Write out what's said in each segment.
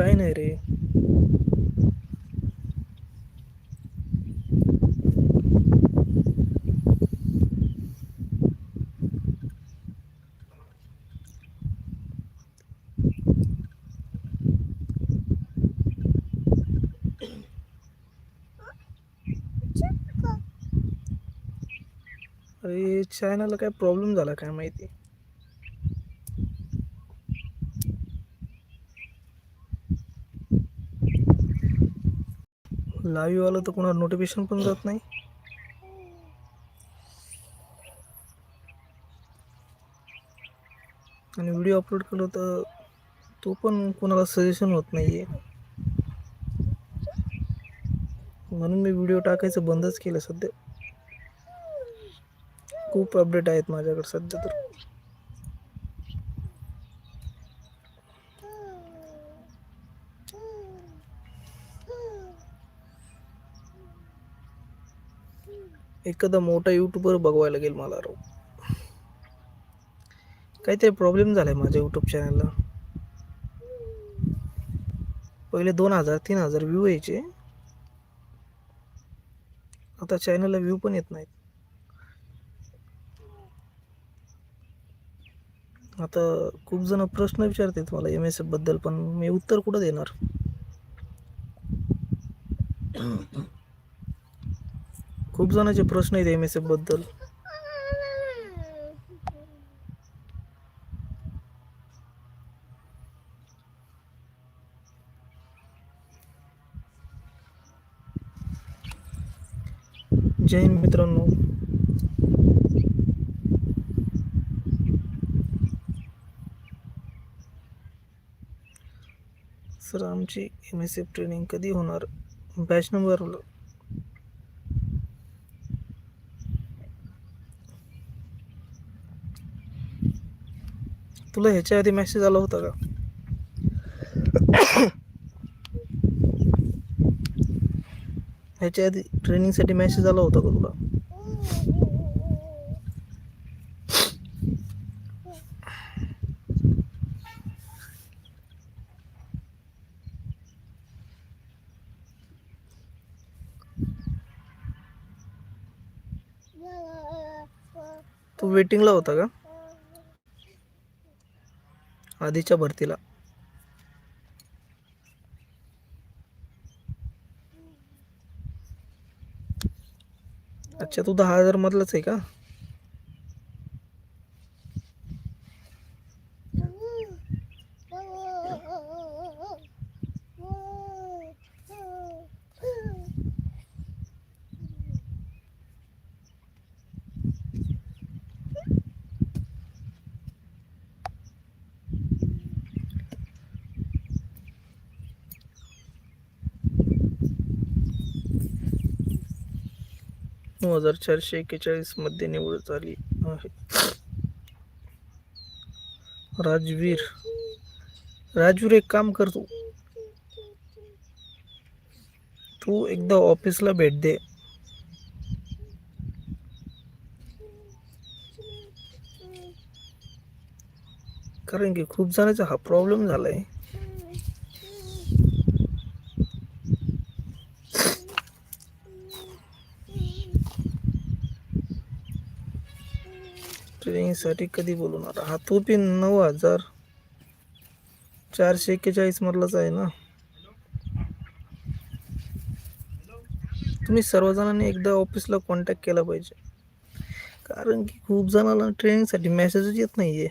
काय नाही रे. अरे चॅनलला काय प्रॉब्लेम झाला काय माहिती? लाईव्ह आलं तर कोणाला नोटिफिकेशन पण जात नाही? आणि व्हिडिओ अपलोड केलं तर तो पण कोणाला सजेशन होत नाही आहे म्हणून मी व्हिडिओ टाकायचं बंदच केलं सध्या. खूप अपडेट आहेत माझ्याकडे सध्या तर. एखादा मोठा युट्यूबर बघवायला लागेल मला राव. काहीतरी प्रॉब्लेम झालाय माझ्या युट्यूब चॅनलला पहिले दोन हजार तीन हजार व्ह्यू यायचे. आता चॅनलला व्ह्यू पण येत नाहीत. आता खूप जण प्रश्न विचारतात मला एम एस एफबद्दल पण मी उत्तर कुठं देणार? खूप जणांचे प्रश्न आहेत एम एस एफबद्दल. जय हिंद मित्रांनो. सर आमची एम एस एफ ट्रेनिंग कधी होणार? बॅच नंबर तुला ह्याच्या आधी मेसेज आला होता का? ह्याच्या आधी ट्रेनिंगसाठी मेसेज आला होता का तुला? तू वेटिंगला होता का? आधीच्या भरतीला. अच्छा तू दहा हजार मधलाच आहे का? नऊ हजार चारशे एक्केचाळीसमध्ये निवड झाली आहे. राजवीर. राजवीर एक काम कर तू. तू एकदा ऑफिसला भेट दे. कारण की खूप जणांचा हा प्रॉब्लेम झाला आहे ट्रेनिंगसाठी कधी बोलवणार हा तो पिन नऊ हजार चारशे एक्केचाळीसमधलाच आहे ना? तुम्ही सर्वजणांनी एकदा ऑफिसला कॉन्टॅक्ट केला पाहिजे. कारण की खूप जणांना ट्रेनिंगसाठी मेसेजच येत नाही आहे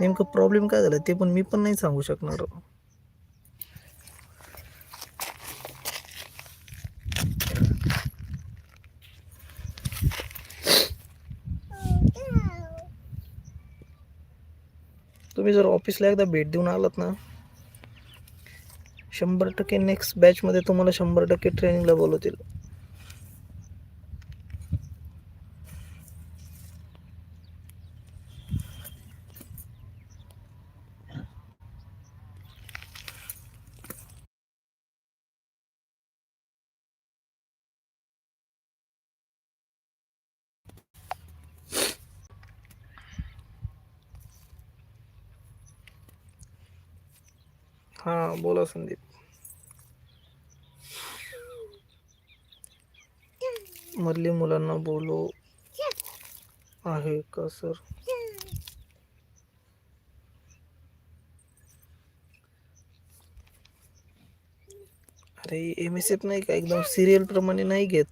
नेमकं प्रॉब्लेम काय झाला? ते पण मी पण नाही सांगू शकणार. तुम्ही जर ऑफिसला एकदा भेट देऊन आलात ना शंभर टक्के नेक्स्ट बॅचमध्ये तुम्हाला शंभर टक्के ट्रेनिंगला बोलवतील. हां बोला संदीप. मधली मुलांना बोलो आहे का सर? अरे एम एस एफ नाही का? एकदम सिरियल प्रमाणे नाही घेत.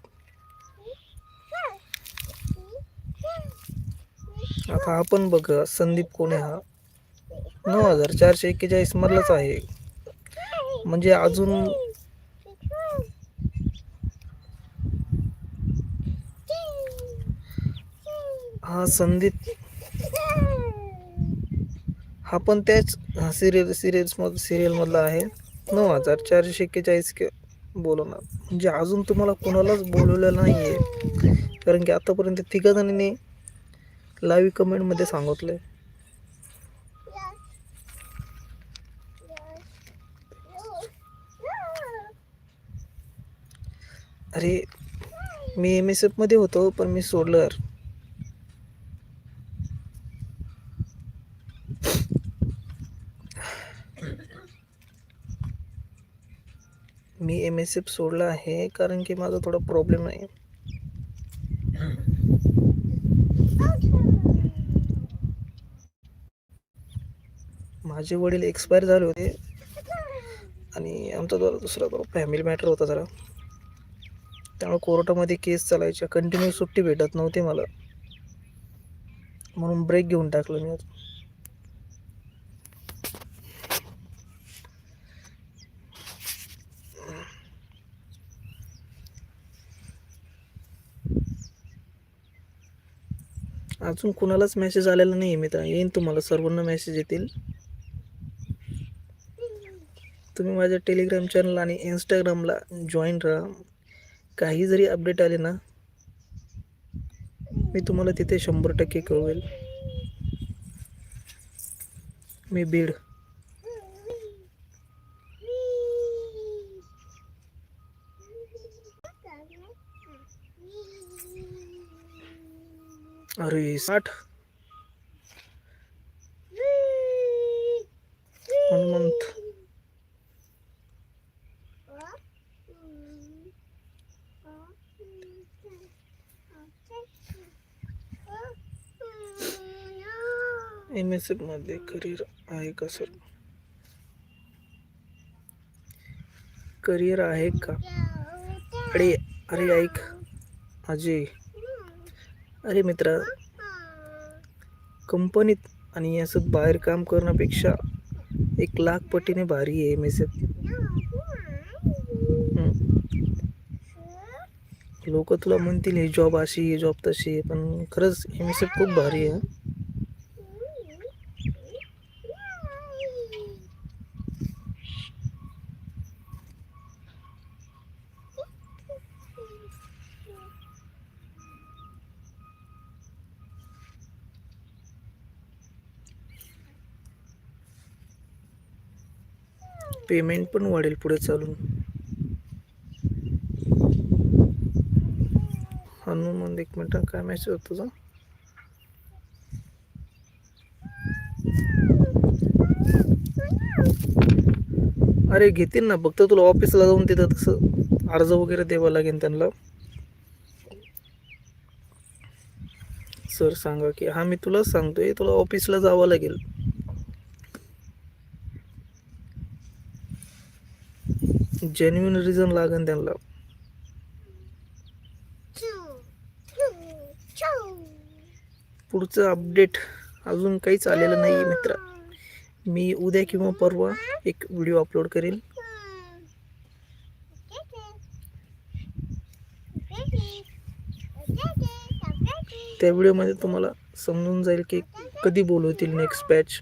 आता आपण बघ संदीप कोणे हा? नऊ हजार चारशे एक्केचाळीस मधलाच आहे. म्हणजे अजून हा संदीप. हा पण त्याच सिरियल सिरियल्स मध सिरियल मधला आहे. नऊ हजार चारशे एक्केचाळीस के बोलवणार म्हणजे अजून तुम्हाला कोणालाच बोलवलेलं नाही आहे कारण की आतापर्यंत तिघा जणांनी लाईव्ह कमेंटमध्ये सांगितलंय. अरे मी एम एस एफमध्ये होतो पण मी सोडलं. मी एम एस एफ सोडला आहे कारण की माझा थोडा प्रॉब्लेम आहे. माझे वडील एक्सपायर झाले होते आणि आमचा जरा दुसरा तो फॅमिली मॅटर होता जरा. त्यामुळे कोर्टामध्ये केस चालायच्या. कंटिन्यू सुट्टी भेटत नव्हती मला. म्हणून ब्रेक घेऊन टाकलं मी अजून. कुणालाच मेसेज आलेला नाही मित्र. येईन तुम्हाला सर्वांना मेसेज येतील. तुम्ही माझ्या टेलिग्राम चॅनल आणि इंस्टाग्रामला जॉईन राहा. काही जरी अपडेट आले ना मी तुम्हाला तिथे शंभर टक्के कळवेल. मी बीड. अरे साठ. एम एस एफमध्ये करिअर आहे का सर? करिअर आहे का? अरे अरे ऐक. अजय. अरे मित्रा. कंपनीत आणि असं बाहेर काम करण्यापेक्षा एक लाख पटीने भारी आहे एम एस एफ लोक तुला म्हणतील हे जॉब अशी हे जॉब तशी आहे. पण खरंच एम एस एफ खूप भारी आहे पेमेंट पण वाढेल पुढे चालून. हनुमान एक मिनिट काय मॅसेज होता तुझा? अरे घेतील ना फक्त तुला ऑफिसला जाऊन तिथं तसं अर्ज वगैरे द्यावा लागेल त्यांना. सर सांगा की हा मी तुला सांगतोय तुला ऑफिसला जावं लागेल. जेन्युन रिझन लागेल त्यांना. पुढचं अपडेट अजून काहीच आलेलं नाही आहे मित्र. मी उद्या किंवा परवा एक व्हिडिओ अपलोड करेल. त्या व्हिडिओमध्ये तुम्हाला समजून जाईल की कधी बोलवतील नेक्स्ट बॅच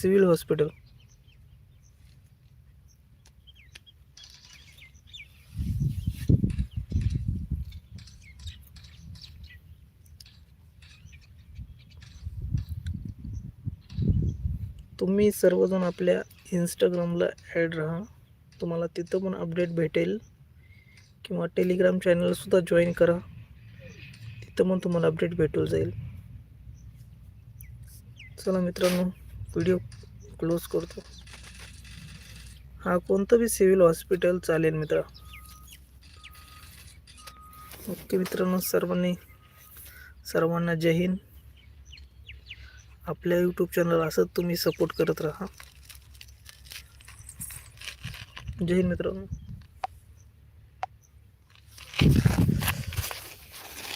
सिव्हिल हॉस्पिटल. तुम्ही सर्वजण आपल्या इंस्टाग्रामला ॲड राहा. तुम्हाला तिथं पण अपडेट भेटेल. किंवा टेलिग्राम चॅनलसुद्धा जॉईन करा. तिथं पण तुम्हाला अपडेट भेटून जाईल. चला मित्रांनो व्हिडिओ क्लोज करतो. हा कोणतं बी सिव्हिल हॉस्पिटल चालेल मित्र. ओके मित्रांनो सर्वांनी सर्वांना जय हिंद. आपल्या यूट्यूब चॅनल असंच तुम्ही सपोर्ट करत राहा. जय हिंद मित्रांनो.